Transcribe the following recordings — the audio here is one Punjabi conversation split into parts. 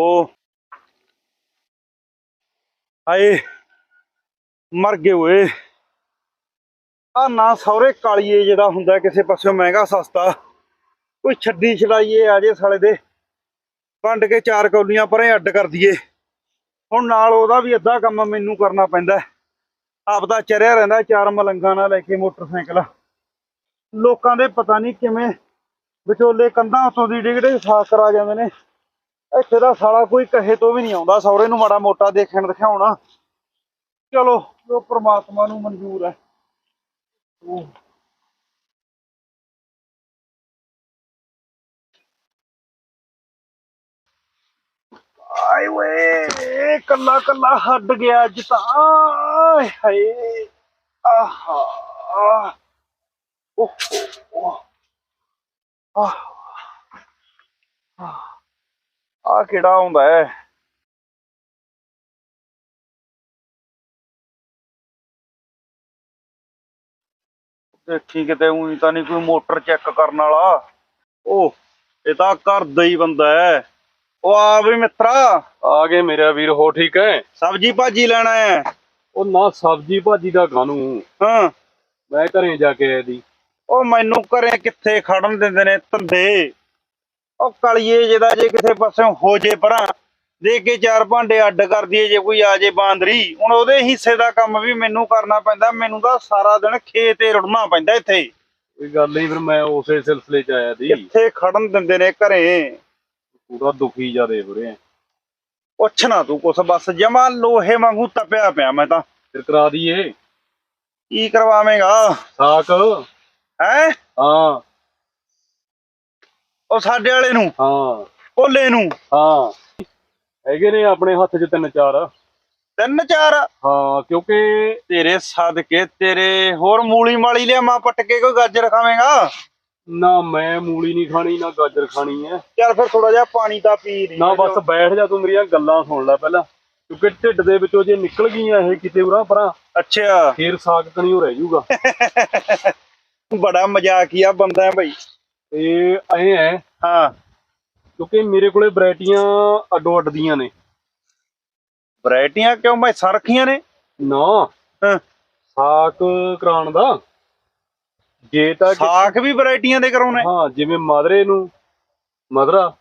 ਓਹੋ ਹਾਏ, ਮਰ ਗਏ ਓਏ। ਆ ਨਾ ਸੌਰੇ ਕਾਲੀਏ ਜਿਹੜਾ ਹੁੰਦਾ ਕਿਸੇ ਪਾਸੇ ਮਹਿੰਗਾ ਸਸਤਾ। ਕੋਈ ਛੱਡੀ ਛਡਾਈਏ ਆ ਜੇ ਸਾਲੇ ਦੇ। ਵੰਡ ਕੇ ਚਾਰ ਕੌਲੀਆਂ ਪਰੇ ਅੱਡ ਕਰ ਦਈਏ। ਹੁਣ ਨਾਲ ਉਹਦਾ ਵੀ ਅੱਧਾ ਕੰਮ ਮੈਨੂੰ ਕਰਨਾ ਪੈਂਦਾ। ਹੈ। ਆਪਦਾ ਚਰਿਆ ਰਹਿੰਦਾ ਚਾਰ ਮਲੰਗਾਂ ਨਾਲ ਲੈ ਕੇ ਮੋਟਰਸਾਈਕਲ। ਲੋਕਾਂ ਦੇ ਪਤਾ ਨਹੀਂ ਕਿਵੇਂ ਵਿਚੋਲੇ ਕੰਧਾਂ ਉੱਤੋਂ ਦੀ ਡਿਗੜੇ ਸਾਫ਼ ਕਰਾ ਜਾਂਦੇ ਨੇ। ਇੱਥੇ ਦਾ ਸਾਲਾ ਕੋਈ ਕਹੇ ਤੋਂ ਵੀ ਨਹੀਂ ਆਉਂਦਾ ਸੌਰੇ ਨੂੰ ਮਾੜਾ ਮੋਟਾ ਦੇਖਣ ਦਿਖਾਉਣਾ। ਚਲੋ, ਜੋ ਪ੍ਰਮਾਤਮਾ ਨੂੰ ਮਨਜ਼ੂਰ ਹੈ। ਆਏ ਵੇ ਕੱਲਾ ਕੱਲਾ ਹੱਡ ਗਿਆ ਅੱਜ ਤਾਂ। ਆਏ ਹਾਏ, ਆਹਾ। ਓਹ ਆਹ। ਆ ਕਿਹੜਾ ਆਉਂਦਾ ਹੈ? ਦੇਖੀ ਕਿਤੇ ਉਹੀ ਤਾਂ ਨਹੀਂ ਕੋਈ ਮੋਟਰ ਚੈੱਕ ਕਰਨ ਵਾਲਾ। ਉਹ ਇਹ ਤਾਂ ਘਰ ਦਾ ਹੀ ਬੰਦਾ ਹੈ। ਉਹ ਆ ਵੀ ਮਿੱਤਰਾ। ਆ ਗਏ ਮੇਰਾ ਵੀਰ ਹੋ ਠੀਕ ਹੈ? ਸਬਜੀ ਭਾਜੀ ਲੈਣਾ ਹੈ। ਉਹ ਨਾ ਸਬਜੀ ਭਾਜੀ ਦਾ ਗਾਨੂੰ ਹਾਂ। ਮੈਂ ਘਰੇ ਜਾ ਕੇ ਆਇਆ ਦੀ। ਉਹ ਮੈਨੂੰ ਘਰੇ ਕਿੱਥੇ ਖੜਨ ਦਿੰਦੇ ਨੇ ਧੰਦੇ? ਉਹ ਕਲੀਏ ਜਿਹਦਾ ਜੇ ਕਿਸੇ ਪਾਸਿਓਂ ਹੋ ਜੇ ਪਰਾਂ ਦੇ ਕੇ ਚਾਰ ਭਾਂਡੇ ਅੱਡ ਕਰ ਦਈਏ ਜੇ ਕੋਈ ਆ ਜੇ ਬਾਂਦਰੀ ਹੁਣ ਉਹਦੇ ਹਿੱਸੇ ਦਾ ਕੰਮ ਵੀ ਮੈਨੂੰ ਕਰਨਾ ਪੈਂਦਾ ਮੈਨੂੰ ਤਾਂ ਸਾਰਾ ਦਿਨ ਖੇਤੇ ਰੁੜਨਾ ਪੈਂਦਾ ਇੱਥੇ। ਕੋਈ ਗੱਲ ਨਹੀਂ ਫਿਰ ਮੈਂ ਉਸੇ ਸਿਲਸਿਲੇ ਚ ਆਇਆ ਦੀ ਕਿੱਥੇ ਖੜਨ ਦਿੰਦੇ ਨੇ ਘਰੇ? ਪੂਰਾ ਦੁਖੀ ਜਾਦੇ ਬੁਰੇ ਪੁੱਛ ਨਾ ਤੂੰ ਕੁਛ ਬਸ ਜਮਾ ਲੋਹੇ ਵਾਂਗੂ ਤਪਿਆ ਪਿਆ ਮੈਂ ਤਾਂ। ਫਿਰ ਕਰਾ ਦਈਏ। ਕੀ ਕਰਵਾਵੇਂਗਾ? ਸਾਕ। ਹੈ? ਹਾਂ। ਉਹ ਸਾਡੇ ਵਾਲੇ ਨੂੰ ਹਾਂ। ਕੋਲੇ ਨੂੰ। ਹਾਂ। ਹੈਗੇ ਨੇ ਆਪਣੇ ਹੱਥ 'ਚ ਤਿੰਨ ਚਾਰ। ਤਿੰਨ ਚਾਰ? ਹਾਂ ਕਿਉਂਕਿ ਤੇਰੇ ਸਦਕੇ ਤੇਰੇ ਹੋਰ ਮੂਲੀ ਮਾਲੀ ਲਿਆਵਾਂ ਪੱਟ ਕੇ ਕੋਈ ਗਾਜਰ ਖਾਵੇਂਗਾ? ਨਾ ਮੈਂ ਮੂਲੀ ਨਹੀਂ ਖਾਣੀ ਨਾ ਗਾਜਰ ਖਾਣੀ ਹੈ। ਚੱਲ ਫਿਰ ਥੋੜਾ ਜਿਹਾ ਪਾਣੀ ਤਾਂ ਪੀ ਲਈ ਨਾ ਬਸ ਬੈਠ ਜਾ ਤੂੰ ਮੇਰੀਆਂ ਗੱਲਾਂ ਸੁਣ ਲੈ ਪਹਿਲਾਂ। ਕਿਉਂਕਿ ਢਿੱਡ ਦੇ ਵਿੱਚੋਂ ਜੇ ਨਿਕਲ ਗਈਆਂ ਇਹ ਕਿਤੇ ਉਰਾਂ ਪਰਾਂ ਅੱਛਾ। ਫੇਰ ਸਾਗ ਕਣੀ ਹੋ ਰਹਿ ਜਾਊਗਾ। ਬੜਾ ਮਜ਼ਾਕੀਆ ਬੰਦਾ ਹੈ ਭਾਈ ਤੇ ਐ ਹੈ ਹਾਂ। ਕਿਉਂਕਿ ਮੇਰੇ ਕੋਲੇ ਵੈਰਾਈਟੀਆਂ ਅੱਡੋ ਅੱਡ ਦੀਆਂ ਨੇ। ਵੈਰਾਈਟੀਆਂ ਕਿਉਂ ਮੈਂ ਸਰਖੀਆਂ ਨੇ? ਨਾ। ਹਾਂ। ਸਾਕ ਕਰਾਉਣ ਦਾ। ਜੇ ਤਾਂ ਸਾਖ ਵੀ ਵੈਰਾਈਟੀਆਂ ਦੇ ਕਰਾਉਣੇ ਹਾਂ? ਜਿਵੇਂ ਮਾਦਰੇ ਨੂੰ ਮਦਰਾ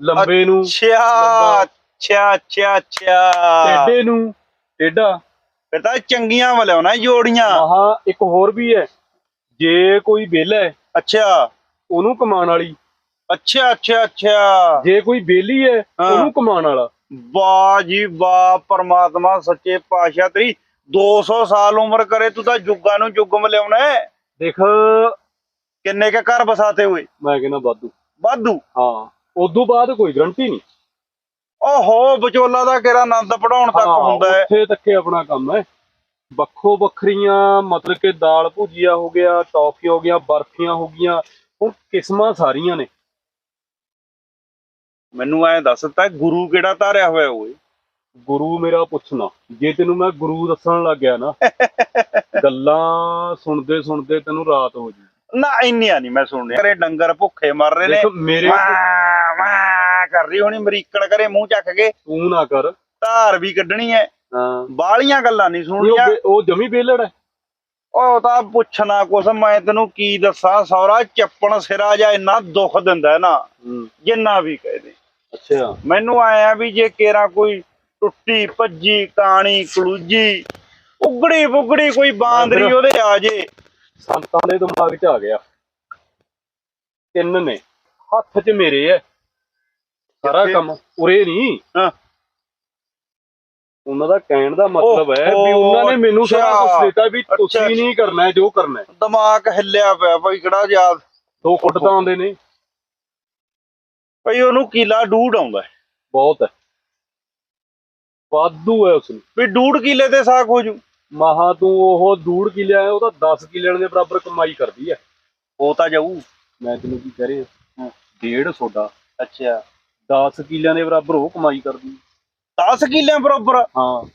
ਲੰਬੇ ਨੂੰ ਅੱਛਾ ਅੱਛਾ ਅੱਛਾ ਅੱਛਾ। ਟੇਡੇ ਨੂੰ ਟੇਡਾ। ਫਿਰ ਤਾਂ ਚੰਗੀਆਂ ਵਲਿਆਉਣਾ ਜੋੜੀਆਂ। ਆਹਾ ਇੱਕ ਹੋਰ ਵੀ ਹੈ। ਜੇ ਕੋਈ ਵਿਹਲਾ ਹੈ। ਅੱਛਾ। ਉਹਨੂੰ ਕਮਾਉਣ ਵਾਲੀ। ਅੱਛਾ ਅੱਛਾ ਅੱਛਾ। ਜੇ ਕੋਈ ਬੇਲੀ ਹੈ। ਉਹਨੂੰ ਕਮਾਉਣ ਵਾਲਾ। ਵਾਹ ਜੀ ਵਾਹ ਪਰਮਾਤਮਾ ਸੱਚੇ ਪਾਤਸ਼ਾਹ ਤੇਰੀ 200 ਸਾਲ ਉਮਰ ਕਰੇ ਤੂੰ ਤਾਂ ਜੁਗਾਂ ਨੂੰ ਜੁਗ ਮਿਲਾਉਣਾ ਹੈ। ਦੇਖ। ਕਿੰਨੇ ਕੇ ਘਰ ਬਸਾਤੇ ਹੋਏ? ਮੈਂ ਕਹਿੰਦਾ ਵਾਧੂ। ਵਾਧੂ? ਹਾਂ ਉਦੋਂ ਬਾਅਦ ਕੋਈ ਗਰੰਟੀ ਨਹੀਂ। ਓਹੋ ਵਿਚੋਲਾ ਦਾ ਕਿਹੜਾ ਆਨੰਦ ਪੜਾਉਣ ਤੱਕ ਹੁੰਦਾ ਹੈ। ਉੱਥੇ ਤੱਕੇ ਆਪਣਾ ਕੰਮ ਹੈ। ਵੱਖੋ ਵੱਖਰੀਆਂ ਮਤਲਬ ਕਿ ਦਾਲ ਭੁਜੀਆ ਹੋ ਗਿਆ ਟੌਫੀ ਹੋ ਗਿਆ ਬਰਫੀਆਂ ਹੋ ਗਈਆਂ ਹੁਣ ਕਿਸਮਾਂ ਸਾਰੀਆਂ ਨੇ। ਮੈਨੂੰ ਐ ਦੱਸ ਤਾ ਗੁਰੂ ਕਿਹੜਾ ਧਾਰਿਆ ਹੋਇਆ ਓਏ? ਗੁਰੂ ਮੇਰਾ ਪੁੱਛਣਾ ਜੇ ਤੈਨੂੰ ਮੈਂ ਗੁਰੂ ਦੱਸਣ ਲੱਗ ਗਿਆ ਨਾ ਗੱਲਾਂ ਸੁਣਦੇ ਸੁਣਦੇ ਤੈਨੂੰ ਰਾਤ ਹੋ ਜੂ। ਨਾ ਇੰਨੀਆਂ ਨਹੀਂ ਮੈਂ ਸੁਣਿਆ ਕਰੇ ਡੰਗਰ ਭੁੱਖੇ ਮਰ ਰਹੇ ਨੇ। ਮੇਰੇ ਕਰ ਰਹੀ ਹੋਣੀ ਮਰੀਕਣ ਕਰੇ ਮੂੰਹ ਚੱਕ ਕੇ। ਤੂੰ ਨਾ ਕਰ। ਧਾਰ ਵੀ ਕੱਢਣੀ ਐ। ਹਾਂ। ਬਾਲੀਆਂ ਗੱਲਾਂ ਨਹੀਂ ਸੁਣਨੀਆਂ। ਉਹ ਜਮੀ ਬੇਲੜ ਹੈ ਉਹ ਤਾਂ ਪੁੱਛਣਾ ਕੁਛ ਮੈਂ ਤੈਨੂੰ ਕੀ ਦੱਸਾਂ ਸੌਰਾ ਚੱਪਣ ਸਿਰਾ ਜਾਂ ਇੰਨਾ ਦੁੱਖ ਦਿੰਦਾ ਨਾ ਜਿੰਨਾ ਵੀ ਕਹਦੇ ਅੱਛਾ। ਮੈਨੂੰ ਆਇਆ ਵੀ ਜੇ ਕੇਰਾ ਕੋਈ ਟੁੱਟੀ ਭੱਜੀ ਕਾਣੀ ਕਲੂਜੀ ਉਗੜੀ ਬੁਗੜੀ ਕੋਈ ਬਾਂਦਰੀ ਉਹਦੇ ਆ ਜੇ। ਸੰਤਾਂ ਦੇ ਦਿਮਾਗ 'ਚ ਆ ਗਿਆ। ਤਿੰਨ ਨੇ। ਹੱਥ 'ਚ ਮੇਰੇ ਐ। ਸਾਰਾ? ਕੰਮ ਉਰੇ ਨਹੀਂ ਹਾਂ। ਉਹਨਾਂ ਦਾ ਕਹਿਣ ਦਾ ਮਤਲਬ ਹੈ ਵੀ ਉਹਨਾਂ ਨੇ ਮੈਨੂੰ ਸਾਰਾ ਕੁਝ ਦਿੱਤਾ ਵੀ ਤੁਸੀਂ। ਨਹੀਂ ਕਰਨਾ ਹੈ ਜੋ ਕਰਨਾ ਹੈ। ਦਿਮਾਗ ਹਿੱਲਿਆ ਪਿਆ ਭਾਈ ਕਿਹੜਾ ਯਾਦ? ਦੋ ਫੁੱਟ ਤਾਂ ਆਉਂਦੇ ਨੇ। ਭਾਈ ਉਹਨੂੰ ਕੀਲਾ ਡੂਡ ਆਉਂਦਾ ਹੈ। ਬਹੁਤ ਹੈ। ਵਾਧੂ ਹੈ ਉਸ ਨੂੰ ਵੀ ਡੂਡ ਕੀਲੇ ਤੇ ਸਾਖ ਹੋ ਜੂ। ਮਹਾ ਤੂੰ ਉਹ ਦੂੜ ਕਿੱਲੇ ਆਇਆ ਉਹ ਤਾਂ 10 ਕਿੱਲਿਆਂ ਦੇ ਬਰਾਬਰ ਕਮਾਈ ਕਰਦੀ ਹੈ। ਉਹ ਤਾਂ ਜਾਊ। ਮੈਂ ਤੈਨੂੰ ਕੀ ਕਹਿ ਰਿਹਾ? ਡੇਢ ਸੋਡਾ ਅੱਛਾ। 10 ਕਿੱਲਿਆਂ ਦੇ ਬਰਾਬਰ ਉਹ ਕਮਾਈ ਕਰਦੀ ਹੈ। 10 ਕਿੱਲਿਆਂ ਬਰਾਬਰ। ਹਾਂ।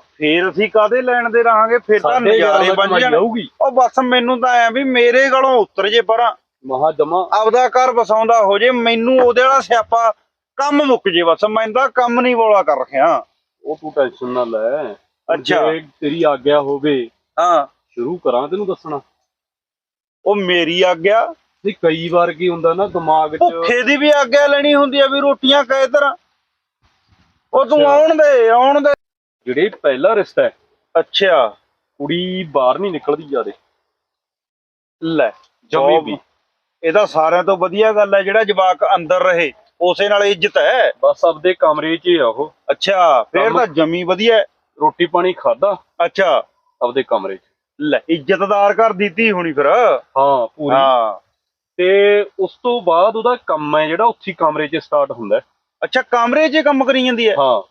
ਫੇਰ ਅਸੀਂ ਕਾਦੇ ਲੈਣ ਦੇ ਰਹਾਂਗੇ? ਫੇਰ ਤਾਂ ਨਜ਼ਾਰੇ ਬਣ ਜਾਣ। ਉਹ ਬਸ ਮੈਨੂੰ ਤਾਂ ਐ ਵੀ ਮੇਰੇ ਗਲੋਂ ਉਤਰ ਜੇ ਪਰਾਂ। ਮਹਾ ਜਮਾ। ਆਪਦਾ ਘਰ ਵਸਾਉਂਦਾ ਹੋ ਜੇ ਮੈਨੂੰ ਉਹਦੇ ਵਾਲਾ ਸਿਆਪਾ ਕੰਮ ਮੁੱਕ ਜੇ ਬਸ। ਮੈਂ ਤਾਂ ਕੰਮ ਨਹੀਂ ਬੋਲਾ ਕਰ ਰੱਖਿਆ ਉਹ ਤੂੰ ਟੈਨਸ਼ਨ ਨਾ ਲੈ। ਅੱਛਾ। ਤੇਰੀ ਆਗਿਆ ਹੋਵੇ ਹਾਂ। ਸ਼ੁਰੂ ਕਰਾਂ ਤੈਨੂੰ ਦੱਸਣਾ। ਉਹ ਮੇਰੀ ਆਗਿਆ? ਨਹੀਂ ਕਈ ਵਾਰ ਕੀ ਹੁੰਦਾ ਨਾ ਦਿਮਾਗ 'ਚ ਭੁੱਖੇ ਦੀ ਵੀ ਆਗਿਆ ਲੈਣੀ ਹੁੰਦੀ ਆ ਵੀ ਰੋਟੀਆਂ ਕਹੇ ਤਰ੍ਹਾਂ। ਉਹ ਤੂੰ। ਆਉਣ ਦੇ ਆਉਣ ਦੇ। ਜਿਹੜੇ ਪਹਿਲਾ ਰਿਸ਼ਤਾ ਹੈ। ਅੱਛਾ। ਕੁੜੀ ਬਾਹਰ ਨਹੀਂ ਨਿਕਲਦੀ ਜਿਆਦੇ। ਲੈ ਜਮੀ ਵੀ। ਇਹਦਾ ਸਾਰਿਆਂ ਤੋਂ ਵਧੀਆ ਗੱਲ ਹੈ ਜਿਹੜਾ ਜਵਾਕ ਅੰਦਰ ਰਹੇ ਉਸੇ ਨਾਲ ਇੱਜ਼ਤ ਹੈ। ਬਸ ਆਪਦੇ ਕਮਰੇ 'ਚ ਹੀ ਆ ਉਹ। ਅੱਛਾ ਫੇਰ ਤਾਂ ਜਮੀ ਵਧੀਆ ਹੈ। ਰੋਟੀ ਪਾਣੀ ਖਾਦਾ ਅੱਛਾ। ਆਪਦੇ ਕਮਰੇ 'ਚ। ਲੈ ਇੱਜ਼ਤਦਾਰ ਘਰ ਦਿੱਤੀ ਹੋਣੀ ਫਿਰ। ਹਾਂ ਪੂਰੀ। ਹਾਂ। ਤੇ ਉਸ ਤੋਂ ਬਾਅਦ ਉਹਦਾ ਕੰਮ ਹੈ ਜਿਹੜਾ ਉੱਥੇ ਹੀ ਕਮਰੇ 'ਚ ਸਟਾਰਟ ਹੁੰਦਾ ਹੈ। ਅੱਛਾ ਕਮਰੇ 'ਚ ਕੰਮ ਕਰੀ ਜਾਂਦੀ ਹੈ? ਹਾਂ।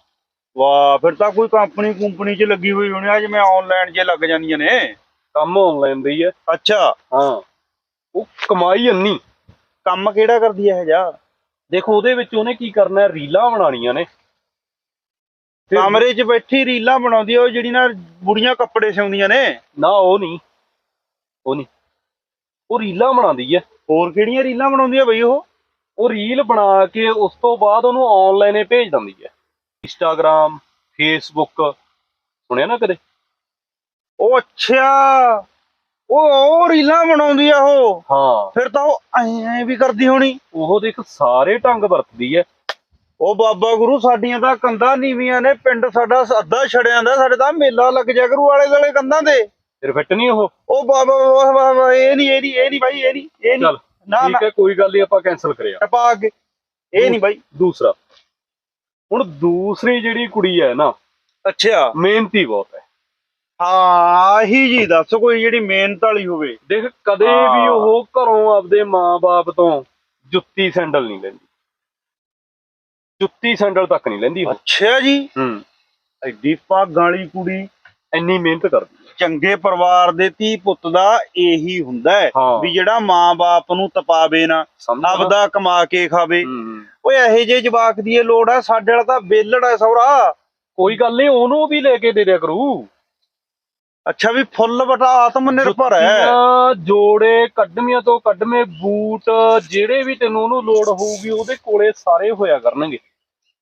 ਵਾਹ ਫਿਰ ਤਾਂ ਕੋਈ ਕੰਪਨੀ ਕੁੰਪਨੀ 'ਚ ਲੱਗੀ ਹੋਈ ਹੋਣੀ ਆ ਜਿਵੇਂ ਆਨਲਾਈਨ 'ਚ ਲੱਗ ਜਾਂਦੀਆਂ ਨੇ। ਕੰਮ ਆਨਲਾਈਨ ਦਾ ਹੀ ਹੈ ਅੱਛਾ। ਹਾਂ। ਉਹ ਕਮਾਈ ਅੰਨੀ ਕੰਮ ਕਿਹੜਾ ਕਰਦੀ ਹੈ ਇਹ ਜਾ? ਦੇਖੋ ਉਹਦੇ ਵਿੱਚ ਉਹਨੇ ਕੀ ਕਰਨਾ ਹੈ? ਰੀਲਾਂ ਬਣਾਉਣੀਆਂ ਨੇ। ਕਮਰੇ 'ਚ ਬੈਠੀ ਰੀਲਾਂ ਬਣਾਉਂਦੀ ਆ ਉਹ ਜਿਹੜੀ ਨਾ ਬੁੜੀਆਂ ਕੱਪੜੇ ਸਿਉਂਦੀਆਂ ਨੇ। ਨਾ ਉਹ ਨਹੀਂ। ਉਹ ਨਹੀਂ। ਉਹ ਰੀਲਾਂ ਬਣਾਉਂਦੀ ਹੈ। ਹੋਰ ਕਿਹੜੀਆਂ ਰੀਲਾਂ ਬਣਾਉਂਦੀ ਆ ਬਈ ਉਹ? ਉਹ ਰੀਲ ਬਣਾ ਕੇ ਉਸ ਤੋਂ ਬਾਅਦ ਉਹਨੂੰ ਆਨਲਾਈਨ ਹੀ ਭੇਜ ਦਿੰਦੀ ਹੈ। ਇੰਸਟਾਗ੍ਰam ਫੇਸਬੁੱਕ ਸੁਣਿਆ ਨਾ ਕਦੇ? ਉਹ ਅੱਛਾ। ਉਹ ਉਹ ਰੀਲਾਂ ਬਣਾਉਂਦੀ ਆ ਉਹ। ਹਾਂ। ਫਿਰ ਤਾਂ ਉਹ ਐਂ ਐਂ ਵੀ ਕਰਦੀ ਹੋਣੀ। ਉਹ ਦੇਖ ਸਾਰੇ ਢੰਗ ਵਰਤਦੀ ਹੈ। ਉਹ ਬਾਬਾ ਗੁਰੂ ਸਾਡੀਆਂ ਤਾਂ ਕੰਧਾਂ ਨੀਵੀਆਂ ਨੇ। ਪਿੰਡ ਸਾਡਾ ਅੱਧਾ ਛੜਿਆਂ ਦਾ ਸਾਡੇ ਤਾਂ ਮੇਲਾ ਲੱਗ ਜਾ ਕਰੂ ਵਾਲੇ ਵਾਲੇ ਕੰਧਾਂ ਤੇ। ਫਿਰ ਫਿੱਟ ਨਹੀਂ ਉਹ? ਉਹ ਬਾਬਾ ਇਹ ਨਹੀਂ ਇਹ ਨਹੀਂ ਇਹ ਨਹੀਂ ਭਾਈ ਇਹ ਨਹੀਂ ਇਹ ਨਹੀਂ। ਨਾ ਠੀਕ ਹੈ ਕੋਈ ਗੱਲ ਨਹੀਂ ਆਪਾਂ ਕੈਨਸਲ ਕਰਿਆ। ਟਪਾ ਅੱਗੇ ਇਹ ਨਹੀਂ ਭਾਈ ਦੂਸਰਾ। ਹੁਣ ਦੂਸਰੀ ਜਿਹੜੀ ਕੁੜੀ ਹੈ ਨਾ ਅੱਛਾ। ਮਿਹਨਤੀ ਬਹੁਤ ਹੈ। ਹਾਂ ਆਹੀ ਜੀ ਦੱਸ ਕੋਈ ਜਿਹੜੀ ਮਿਹਨਤ ਵਾਲੀ ਹੋਵੇ। ਦੇਖ ਕਦੇ ਹਾਂ। ਵੀ ਉਹ ਘਰੋਂ ਆਪਦੇ ਮਾਂ-ਬਾਪ ਤੋਂ ਜੁੱਤੀ ਸੈਂਡਲ ਨਹੀਂ ਲੈਂਦੀ। ਜੁੱਤੀ ਸੈਂਡਲ ਤੱਕ ਨਹੀਂ ਲੈਂਦੀ ਉਹ। ਅੱਛਾ ਜੀ। ਹੂੰ। ਐਡੀ ਭਾਗਾਂ ਵਾਲੀ ਕੁੜੀ। ਇੰਨੀ ਮਿਹਨਤ ਕਰਦੀ। ਚੰਗੇ ਪਰਿਵਾਰ ਦੇ ਧੀ ਪੁੱਤ ਦਾ ਇਹੀ ਹੁੰਦਾ ਹੈ। ਵੀ ਜਿਹੜਾ ਮਾਂ-ਬਾਪ ਨੂੰ ਤਪਾਵੇ ਨਾ ਆਪਦਾ ਕਮਾ ਕੇ ਖਾਵੇ। ਓਏ ਇਹੋ ਜਿਹੇ ਜਵਾਕ ਦੀ ਇਹ ਲੋੜ ਆ ਸਾਡੇ ਵਾਲਾ ਤਾਂ ਬੇਲੜ ਹੈ ਸੌਰਾ ਕੋਈ ਗੱਲ ਨਹੀਂ ਉਹਨੂੰ ਵੀ ਲੈ ਕੇ ਦੇ ਦਿਆ ਕਰੂ। ਅੱਛਾ ਵੀ ਫੁੱਲ ਬਟਾ ਆਤਮ ਨਿਰਭਰ ਹੈ ਜੋੜੇ ਕੱਢਮੀਆਂ ਤੋਂ ਕੱਢਮੇ ਬੂਟ ਜਿਹੜੇ ਵੀ ਤੈਨੂੰ ਉਹਨੂੰ ਲੋੜ ਹੋਊਗੀ ਉਹਦੇ ਕੋਲੇ ਸਾਰੇ ਹੋਇਆ ਕਰਨਗੇ।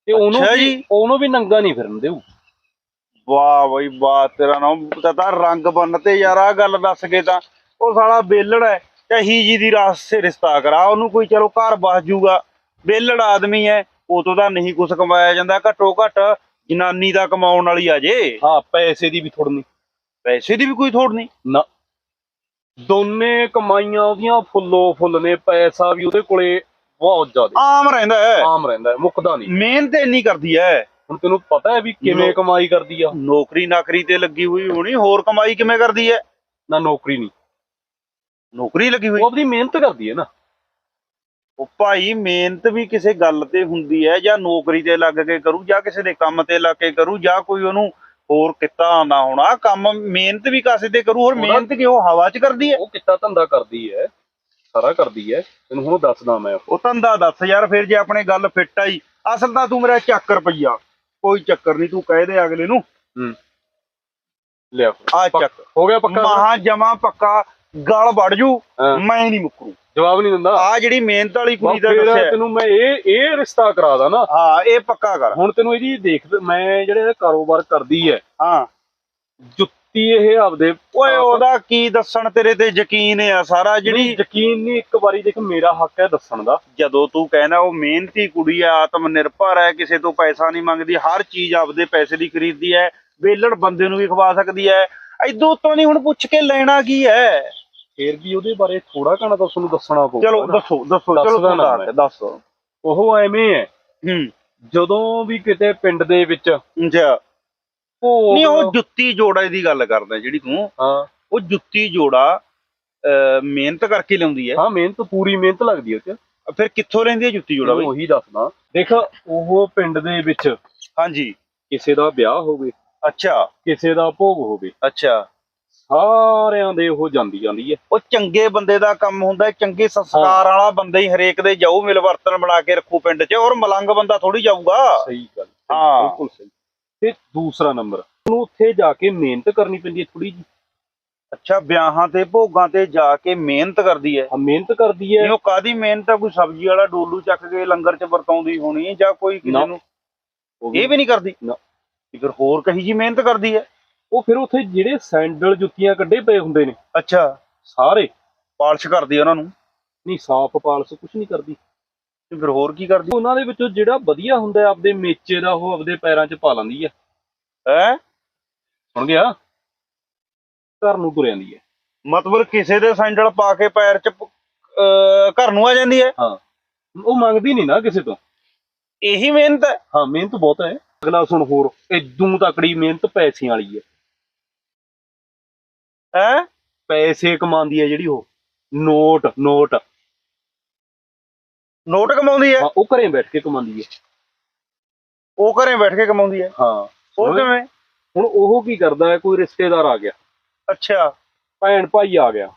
ਤੇ ਉਹਨੂੰ ਵੀ ਜੀ। ਉਹਨੂੰ ਵੀ ਨੰਗਾ ਨਹੀਂ ਫਿਰਨ ਦੇਊ। ਵਾਹ ਬਈ ਵਾਹ ਤੇਰਾ ਨਾਮ ਤਾਂ ਰੰਗ ਬੰਨ ਤੇ ਯਾਰ ਆ ਗੱਲ ਦੱਸ ਕੇ ਤਾਂ ਉਹ ਸਾਲਾ ਬੇਲੜ ਹੈ ਕਹੀ ਜੀ ਦੀ ਰਾਸ ਸੇ ਰਿਸ਼ਤਾ ਕਰਾ ਉਹਨੂੰ ਕੋਈ ਚਲੋ ਘਰ ਬਸ ਜੂਗਾ। ਬੇਲੜ ਆਦਮੀ ਹੈ ਉਹ ਤੋਂ ਤਾਂ ਨਹੀਂ ਕੁਛ ਕਮਾਇਆ ਜਾਂਦਾ ਘੱਟੋ ਘੱਟ ਜਨਾਨੀ ਦਾ ਕਮਾਉਣ ਵਾਲੀ ਆ ਜੇ। ਹਾਂ ਪੈਸੇ ਦੀ ਵੀ ਥੋੜਨੀ ਪੈਸੇ ਦੀ ਵੀ ਕੋਈ ਥੋੜ ਨਹੀਂ। ਨਾ। ਦੋਨੇ ਕਮਾਈਆਂ ਉਹਦੀਆਂ ਫੁੱਲੋ ਫੁੱਲ ਨੇ ਪੈਸਾ ਵੀ ਉਹਦੇ ਕੋਲੇ ਬਹੁਤ ਜ਼ਿਆਦਾ। ਆਮ ਰਹਿੰਦਾ ਹੈ। ਆਮ ਰਹਿੰਦਾ ਹੈ, ਮੁੱਕਦਾ ਨਹੀਂ। ਮਿਹਨਤ ਇੰਨੀ ਕਰਦੀ ਹੈ। ਹੁਣ ਤੈਨੂੰ ਪਤਾ ਹੈ ਵੀ ਕਿਵੇਂ ਕਮਾਈ ਕਰਦੀ ਆ। ਨੌਕਰੀ ਨਾਕਰੀ ਤੇ ਲੱਗੀ ਹੋਈ ਹੋਣੀ ਹੋਰ ਕਮਾਈ ਕਿਵੇਂ ਕਰਦੀ ਹੈ? ਨਾ ਨੌਕਰੀ ਨਹੀਂ। ਨੌਕਰੀ ਲੱਗੀ ਹੋਈ? ਉਹ ਆਪਣੀ ਮਿਹਨਤ ਕਰਦੀ ਹੈ ਨਾ। ਉਹ ਭਾਈ ਮਿਹਨਤ ਵੀ ਕਿਸੇ ਗੱਲ ਤੇ ਹੁੰਦੀ ਹੈ ਜਾਂ ਨੌਕਰੀ ਤੇ ਲੱਗ ਕੇ ਕਰੂ ਜਾਂ ਕਿਸੇ ਦੇ ਕੰਮ ਤੇ ਲੱਗ ਕੇ ਕਰੂ ਜਾਂ ਕੋਈ ਉਹਨੂੰ ਹੋਰ ਕਿੱਤਾ ਆਉਂਦਾ ਹੋਣਾ। ਕੰਮ ਮਿਹਨਤ ਵੀ ਕਾਸੇ ਤੇ ਕਰੂ ਹੋਰ ਮਿਹਨਤ ਕਿ ਉਹ ਹਵਾ 'ਚ ਕਰਦੀ ਹੈ? ਉਹ ਕਿੱਤਾ ਧੰਦਾ ਕਰਦੀ ਹੈ ਸਾਰਾ ਕਰਦੀ ਹੈ। ਤੈਨੂੰ ਹੁਣ ਦੱਸਦਾ ਮੈਂ। ਉਹ ਧੰਦਾ ਦੱਸ ਯਾਰ ਫਿਰ ਜੇ ਆਪਣੇ ਗੱਲ ਫਿੱਟ ਆਈ ਅਸਲ ਤਾਂ ਤੂੰ ਮੇਰਾ ਚੱਕ ਰੁਪਈਆ। ਕੋਈ ਚੱਕਰ ਨਹੀਂ ਤੂੰ ਕਹਿ ਦੇ ਅਗਲੇ ਨੂੰ। ਹੂੰ। ਲਿਆ। ਆ ਚੱਕ। ਹੋ ਗਿਆ ਪੱਕਾ? ਮਹਾ ਜਮਾ ਪੱਕਾ। ਗਲ ਵੜ ਜੂ। ਮੈਂ ਨਹੀਂ ਮੁੱਕਰੂ। ਜਵਾਬ ਨਹੀਂ ਦਿੰਦਾ। ਆ ਜਿਹੜੀ ਮਿਹਨਤ ਵਾਲੀ ਕੁੜੀ ਦਾ ਦੱਸਿਆ। ਤੈਨੂੰ ਮੈਂ ਇਹ ਇਹ ਰਿਸ਼ਤਾ ਕਰਾ ਦਾ ਨਾ। ਹਾਂ ਇਹ ਪੱਕਾ ਕਰ। ਹੁਣ ਤੈਨੂੰ ਇਹਦੀ ਦੇਖ ਮੈਂ ਜਿਹੜੇ ਕਾਰੋਬਾਰ ਕਰਦੀ ਹੈ। ਹਾਂ ਜੁੱਤੀ ਇਹ ਆਪਦੇ ਓਏ ਉਹਦਾ ਕੀ ਦੱਸਣ ਤੇਰੇ ਤੇ ਯਕੀਨ ਆ? ਸਾਰਾ ਜਿਹੜੀ ਜਿਹੜੀ ਯਕੀਨ ਨਹੀਂ ਇੱਕ ਵਾਰੀ ਦੇਖ ਮੇਰਾ ਹੱਕ ਹੈ ਦੱਸਣ ਦਾ। ਜਦੋਂ ਤੂੰ ਕਹਿੰਦਾ ਉਹ ਮਿਹਨਤੀ ਕੁੜੀ ਆ ਆਤਮ ਨਿਰਭਰ ਹੈ ਕਿਸੇ ਤੋਂ ਪੈਸਾ ਨਹੀਂ ਮੰਗਦੀ ਹਰ ਚੀਜ਼ ਆਪਦੇ ਪੈਸੇ ਦੀ ਖਰੀਦਦੀ ਹੈ ਵੇਲੜ ਬੰਦੇ ਨੂੰ ਵੀ ਖਵਾ ਸਕਦੀ ਹੈ। ਐਦੋਂ ਉੱਤੋਂ ਨਹੀਂ ਹੁਣ ਪੁੱਛ ਕੇ ਲੈਣਾ ਕੀ ਹੈ? ਫੇਰ ਵੀ ਉਹਦੇ ਬਾਰੇ ਥੋੜਾ ਘਣਾ ਤਾਂ ਤੁਹਾਨੂੰ ਦੱਸਣਾ ਪਊਗਾ ਚਲੋ ਨਾ। ਦੱਸੋ ਦੱਸੋ ਚਲੋ ਦੱਸਦਾ ਨਾ ਦੱਸ। ਉਹ ਐਵੇਂ ਹੈ ਹੂੰ। ਜਦੋਂ ਵੀ ਕਿਤੇ ਪਿੰਡ ਦੇ ਵਿੱਚ ਅੱਛਾ। ਭੋਗ ਨਹੀਂ ਉਹ ਜੁੱਤੀ ਜੋੜਾ ਦੀ ਗੱਲ ਕਰਦਾ ਜਿਹੜੀ ਤੂੰ। ਹਾਂ। ਉਹ ਜੁੱਤੀ ਜੋੜਾ ਮਿਹਨਤ ਕਰਕੇ ਲਿਆਉਂਦੀ ਹੈ। ਹਾਂ ਮਿਹਨਤ ਪੂਰੀ ਮਿਹਨਤ ਲੱਗਦੀ ਹੈ ਉਹ ਚ ਫਿਰ ਕਿੱਥੋਂ ਲੈਂਦੀ ਹੈ ਜੁੱਤੀ ਜੋੜਾ ਬਈ? ਉਹੀ ਦੱਸਦਾ। ਦੇਖ ਉਹ ਪਿੰਡ ਦੇ ਵਿੱਚ ਹਾਂਜੀ। ਕਿਸੇ ਦਾ ਵਿਆਹ ਹੋਵੇ ਅੱਛਾ। ਕਿਸੇ ਦਾ ਭੋਗ ਹੋਵੇ ਅੱਛਾ। ਸਾਰਿਆਂ ਦੇ ਉਹ ਜਾਂਦੀ ਜਾਂਦੀ ਹੈ। ਉਹ ਚੰਗੇ ਬੰਦੇ ਦਾ ਕੰਮ ਹੁੰਦਾ ਚੰਗੇ ਸੰਸਕਾਰ ਵਾਲਾ ਬੰਦਾ ਹੀ ਹਰੇਕ ਦੇ ਜਾਊ ਮਿਲਵਰਤਨ ਬਣਾ ਕੇ ਰੱਖੂ ਪਿੰਡ 'ਚ ਔਰ ਮਲੰਗ ਬੰਦਾ ਥੋੜੀ ਜਾਊਗਾ। ਸਹੀ ਗੱਲ ਹਾਂ। ਬਿਲਕੁਲ ਸਹੀ। ਤੇ ਦੂਸਰਾ ਨੰਬਰ ਉਹਨੂੰ ਉੱਥੇ ਜਾ ਕੇ ਮਿਹਨਤ ਕਰਨੀ ਪੈਂਦੀ ਹੈ ਥੋੜੀ ਜੀ ਅੱਛਾ ਵਿਆਹਾਂ ਤੇ ਭੋਗਾਂ ਤੇ ਜਾ ਕੇ ਮਿਹਨਤ ਕਰਦੀ ਹੈ। ਮਿਹਨਤ ਕਰਦੀ ਹੈ। ਨਹੀਂ ਉਹ ਕਾਦੀ ਮਿਹਨਤ ਆ? ਕੋਈ ਸਬਜ਼ੀ ਵਾਲਾ ਡੋਲੂ ਚੱਕ ਕੇ ਲੰਗਰ ਚ ਵਰਤਾਉਂਦੀ ਹੋਣੀ ਜਾਂ ਕੋਈ। ਕਿਸੇ ਨੂੰ। ਉਹ ਇਹ ਵੀ ਨਹੀਂ ਕਰਦੀ? ਨਾ। ਤੇ ਫਿਰ ਹੋਰ ਕਹੀ ਜੀ ਮਿਹਨਤ ਕਰਦੀ ਹੈ? ਉਹ ਫਿਰ ਉੱਥੇ ਜਿਹੜੇ ਸੈਂਡਲ ਜੁੱਤੀਆਂ ਕੱਢੇ ਪਏ ਹੁੰਦੇ ਨੇ। ਅੱਛਾ। ਸਾਰੇ। ਪਾਲਿਸ਼ ਕਰਦੀ ਆ ਉਹਨਾਂ ਨੂੰ? ਨਹੀਂ ਸਾਫ਼ ਪਾਲਸ ਕੁਝ ਨਹੀਂ ਕਰਦੀ। ਤੇ ਫਿਰ ਹੋਰ ਕੀ ਕਰਦੀ? ਉਹਨਾਂ ਦੇ ਵਿੱਚੋਂ ਜਿਹੜਾ ਵਧੀਆ ਹੁੰਦਾ ਆਪਦੇ ਮੇਚੇ ਦਾ ਉਹ ਆਪਦੇ ਪੈਰਾਂ 'ਚ ਪਾ ਲੈਂਦੀ ਹੈ। ਹੈ? ਸੁਣ ਗਿਆ? ਘਰ ਨੂੰ ਤੁਰ ਜਾਂਦੀ ਹੈ। ਮਤਲਬ ਕਿਸੇ ਦੇ ਸੈਂਡਲ ਪਾ ਕੇ ਪੈਰ ਚ ਘਰ ਨੂੰ ਆ ਜਾਂਦੀ ਹੈ? ਹਾਂ। ਉਹ ਮੰਗਦੀ ਨਹੀਂ ਨਾ ਕਿਸੇ ਤੋਂ। ਇਹੀ ਮਿਹਨਤ ਹੈ? ਹਾਂ ਮਿਹਨਤ ਬਹੁਤ ਹੈ। ਅਗਲਾ ਸੁਣ ਹੋਰ ਇਦੋਂ ਤਕੜੀ ਮਿਹਨਤ ਪੈਸਿਆਂ ਵਾਲੀ ਹੈ। ਹੈ? ਪੈਸੇ ਕਮਾਉਂਦੀ ਹੈ ਜਿਹੜੀ ਉਹ। Note note. ਨੋਟ ਕਮਾਉਂਦੀ ਹੈ? ਹਾਂ ਉਹ ਘਰੇ ਬੈਠ ਕੇ ਕਮਾਉਂਦੀ ਹੈ। ਉਹ ਘਰੇ ਬੈਠ ਕੇ ਕਮਾਉਂਦੀ ਹੈ? ਹਾਂ। ਉਹ ਕਿਵੇਂ? ਹੁਣ ਉਹ ਕੀ ਕਰਦਾ ਹੈ? ਕੋਈ ਰਿਸ਼ਤੇਦਾਰ ਆ ਗਿਆ। ਅੱਛਾ। ਭੈਣ ਭਾਈ ਆ ਗਿਆ।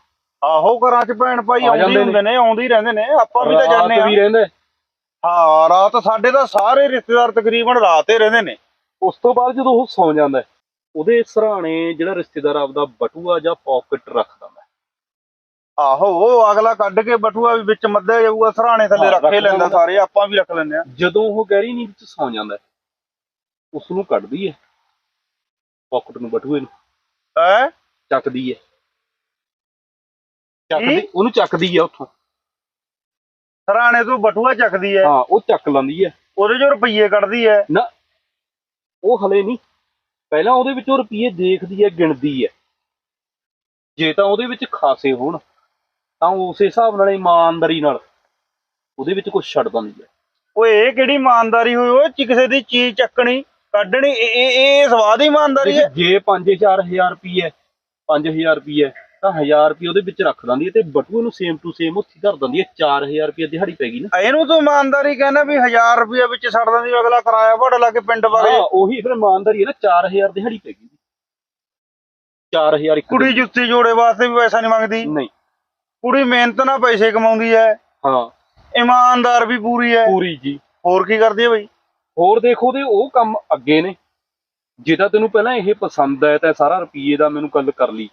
ਆਹੋ ਘਰਾਂ ਚ ਭੈਣ ਭਾਈ ਆ ਆਉਂਦੇ ਜਾਂਦੇ ਹੁੰਦੇ ਨੇ ਆਉਂਦੇ ਹੀ ਰਹਿੰਦੇ ਨੇ। ਆਪਾਂ ਵੀ ਤਾਂ ਰਾਤ ਜਾਂਦੇ ਵੀ ਆ ਰਹਿੰਦਾ ਹੈ। ਹਾਂ ਰਾਤ ਸਾਡੇ ਤਾਂ ਸਾਰੇ ਰਿਸ਼ਤੇਦਾਰ ਤਕਰੀਬਨ ਰਾਤ ਹੀ ਰਹਿੰਦੇ ਨੇ। ਉਸ ਤੋਂ ਬਾਅਦ ਜਦੋਂ ਉਹ ਸੌਂ ਜਾਂਦਾ ਹੈ, ਉਹਦੇ ਸਰਾਣੇ ਜਿਹੜਾ ਰਿਸ਼ਤੇਦਾਰ ਆਪਦਾ ਬਟੂਆ ਜਾਂ ਪਾਕਟ ਰੱਖ ਦਿੰਦਾ ਹੈ। ਆਹੋ ਉਹ ਅਗਲਾ ਕੱਢ ਕੇ ਬਟੂਆ ਵੀ ਵਿੱਚ ਮੱਧੇ ਜਾਊਗਾ ਸਰਾਣੇ ਥੱਲੇ ਹਾਂ, ਰੱਖ ਰੱਖ ਲੈਂਦਾ ਲੈਂਦਾ। ਸਾਰੇ ਆਪਾਂ ਵੀ ਰੱਖ ਲੈਂਦੇ ਆ ਜਦੋਂ ਉਹ ਗਹਿਰੀ ਨੀਂਦ ਚ ਸੌਂ ਜਾਂਦਾ ਉਸ ਨੂੰ ਕੱਢਦੀ ਹੈ ਪਾਕਟ ਨੂੰ ਬਟੂਏ ਨੂੰ। ਹੈ? ਚੱਕਦੀ ਹੈ। ਚੱਕਦੀ ਉਹਨੂੰ ਚੱਕਦੀ ਹੈ ਉੱਥੋਂ। ਸਰਾਣੇ ਤੋਂ ਬਟੂਆ ਚੱਕਦੀ ਹੈ। ਹਾਂ ਉਹ ਚੱਕ ਲੈਂਦੀ ਹੈ। ਉਹਦੇ ਚੋਂ ਰੁਪਈਏ ਕੱਢਦੀ ਹੈ। ਨਾ ਉਹ ਹਲੇ ਨਹੀਂ। ਪਹਿਲਾਂ ਉਹਦੇ ਵਿੱਚੋਂ ਰੁਪਏ ਦੇਖਦੀ ਹੈ ਗਿਣਦੀ ਹੈ। ਜੇ ਤਾਂ ਉਹਦੇ ਵਿੱਚ ਖਾਸੇ ਹੋਣ। ਤਾਂ ਉਸੇ ਹਿਸਾਬ ਨਾਲ ਇਮਾਨਦਾਰੀ ਨਾਲ ਉਹਦੇ ਵਿੱਚ ਕੁਝ ਛੱਡ ਦਿੰਦੀ ਹੈ ਓਏ ਇਹ ਕਿਹੜੀ ਇਮਾਨਦਾਰੀ ਹੋਈ? ਓਏ ਚੀ ਕਿਸੇ ਦੀ ਚੀਜ਼ ਚੱਕਣੀ ਕੱਢਣੀ ਇਹ ਇਹ ਇਹ ਸਵਾਦ ਹੀ ਇਮਾਨਦਾਰੀ ਹੈ। ਜੇ 5-4000 ਰੁਪਏ 5000 ਰੁਪਏ ਤਾਂ 1000 ਰੁਪਏ ਉਹਦੇ ਵਿੱਚ ਰੱਖ ਦਿੰਦੀ ਹੈ ਤੇ ਬਟੂਏ ਨੂੰ ਸੇਮ ਟੂ ਸੇਮ ਉੱਥੇ ਧਰ ਦਿੰਦੀ ਹੈ। 4000 ਰੁਪਏ ਦਿਹਾੜੀ ਪੈ ਗਈ ਨਾ। ਇਹਨੂੰ ਤੂੰ ਇਮਾਨਦਾਰੀ ਕਹਿੰਦਾ ਵੀ 1000 ਰੁਪਏ ਵਿੱਚ ਛੱਡ ਦਿੰਦੀ ਅਗਲਾ ਕਿਰਾਇਆ ਭਾੜਾ ਲਾ ਕੇ ਪਿੰਡ ਵਾਲੇ ਹਾਂ ਉਹੀ ਫਿਰ ਇਮਾਨਦਾਰੀ ਹੈ ਨਾ 4000 ਦਿਹਾੜੀ ਪੈ ਗਈ। 4000 ਇੱਕ ਕੁੜੀ ਜੁੱਤੀ ਜੋੜੇ ਵਾਸਤੇ ਵੀ ਪੈਸਾ ਨਹੀਂ ਮੰਗਦੀ। ਨਹੀਂ। ਕੁੜੀ ਮਿਹਨਤ ਨਾਲ ਪੈਸੇ ਕਮਾਉਂਦੀ ਹੈ ਹਾਂ। ਇਮਾਨਦਾਰ ਵੀ ਪੂਰੀ ਹੈ ਪੂਰੀ ਜੀ। ਹੋਰ ਕੀ ਕਰਦੀ ਹੈ ਬਈ? ਹੋਰ ਦੇਖੋ ਤੇ ਉਹ ਕੰਮ ਅੱਗੇ ਨੇ। ਜੇ ਤਾਂ ਤੈਨੂੰ ਪਹਿਲਾਂ ਇਹ ਪਸੰਦ ਹੈ ਤਾਂ ਸਾਰਾ ਰੁਪਈਏ ਦਾ ਮੈਨੂੰ ਗੱਲ ਕਰ ਲਈ।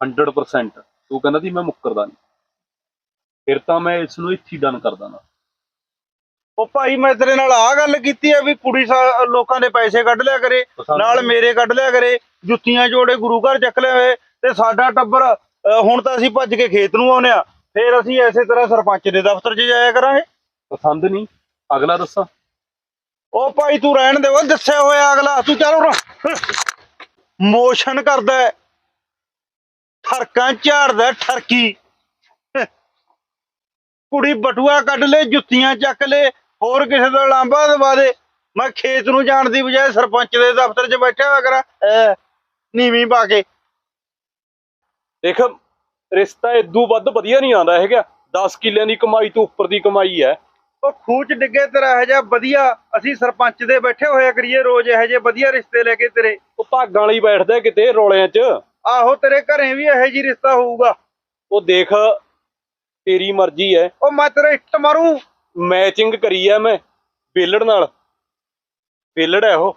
100% ਤੂੰ ਕਹਿੰਦਾ ਸੀ ਮੈਂ ਮੁੱਕਰਦਾ ਨਹੀਂ ਫਿਰ ਤਾਂ ਮੈਂ ਇਸ ਨੂੰ ਇੱਥੇ ਡਨ ਕਰ ਦਾਂਗਾ। ਉਹ ਭਾਈ ਮੈਂ ਤੇਰੇ ਨਾਲ ਆ ਗੱਲ ਕੀਤੀ ਹੈ ਵੀ ਕੁੜੀ ਲੋਕਾਂ ਦੇ ਪੈਸੇ ਕੱਢ ਲਿਆ ਕਰੇ ਨਾਲ ਮੇਰੇ ਕੱਢ ਲਿਆ ਕਰੇ ਜੁੱਤੀਆਂ ਜੋੜੇ ਗੁਰੂ ਘਰ ਚੱਕ ਲਿਆ ਹੋਏ ਤੇ ਸਾਡਾ ਟੱਬਰ ਹੁਣ ਤਾਂ ਅਸੀਂ ਭੱਜ ਕੇ ਖੇਤ ਨੂੰ ਆਉਨੇ ਆ ਫੇਰ ਅਸੀਂ ਐਸੇ ਤਰ੍ਹਾਂ ਸਰਪੰਚ ਦੇ ਦਫ਼ਤਰ 'ਚ ਜਾਇਆ ਕਰਾਂਗੇ। ਪਸੰਦ ਨਹੀਂ। ਅਗਲਾ ਦੱਸਾਂ। ਉਹ ਭਾਈ ਤੂੰ ਰਹਿਣ ਦੇ ਉਹ ਦੱਸਿਆ ਹੋਇਆ ਅਗਲਾ। ਤੂੰ ਚੱਲ ਮੋਸ਼ਨ ਕਰਦਾ। ਠਰਕਾਂ ਝਾੜਦਾ ਠਰਕੀ ਕੁੜੀ ਬਟੂਆ ਕੱਢ ਲੈ ਜੁੱਤੀਆਂ ਚੱਕ ਲੈ ਹੋਰ ਕਿਸੇ ਦਾ ਲਾਂਬਾ ਦਵਾ ਦੇ। ਮੈਂ ਖੇਤ ਨੂੰ ਜਾਣ ਦੀ ਬਜਾਏ ਸਰਪੰਚ ਦੇ ਦਫ਼ਤਰ 'ਚ ਬੈਠਾ ਹੋਇਆ ਕਰਾਂ। ਨੀਵੀਂ ਪਾ ਕੇ। ਦੇਖ ਰਿਸ਼ਤਾ ਇਦੋਂ ਵੱਧ ਵਧੀਆ ਨਹੀਂ ਆਉਂਦਾ ਹੈਗਾ। 10 ਕਿੱਲਿਆਂ ਦੀ ਕਮਾਈ ਤੋਂ ਉੱਪਰ ਦੀ ਕਮਾਈ ਹੈ। ਉਹ ਖੂਚ ਡਿੱਗੇ ਤੇਰਾ ਇਹੋ ਜਿਹਾ ਵਧੀਆ ਅਸੀਂ ਸਰਪੰਚ ਦੇ ਬੈਠੇ ਹੋਇਆ ਕਰੀਏ ਰੋਜ਼ ਇਹੋ ਜਿਹੇ ਵਧੀਆ ਰਿਸ਼ਤੇ ਲੈ ਕੇ ਤੇਰੇ। ਉਹ ਭਾਗਾਂ ਵਾਲੀ ਬੈਠਦਾ ਕਿਤੇ ਰੋਲਿਆਂ 'ਚ। ਆਹੋ ਤੇਰੇ ਘਰੇ ਵੀ ਇਹੋ ਜਿਹੀ ਰਿਸ਼ਤਾ ਹੋਊਗਾ। ਉਹ ਦੇਖ ਤੇਰੀ ਮਰਜ਼ੀ ਹੈ। ਉਹ ਮੈਂ ਤੇਰੇ ਇੱਟ ਮਾਰੂ। ਮੈਚਿੰਗ ਕਰੀ ਆ ਮੈਂ ਬੇਲੜ ਨਾਲ। ਬੇਲੜ ਹੈ ਉਹ।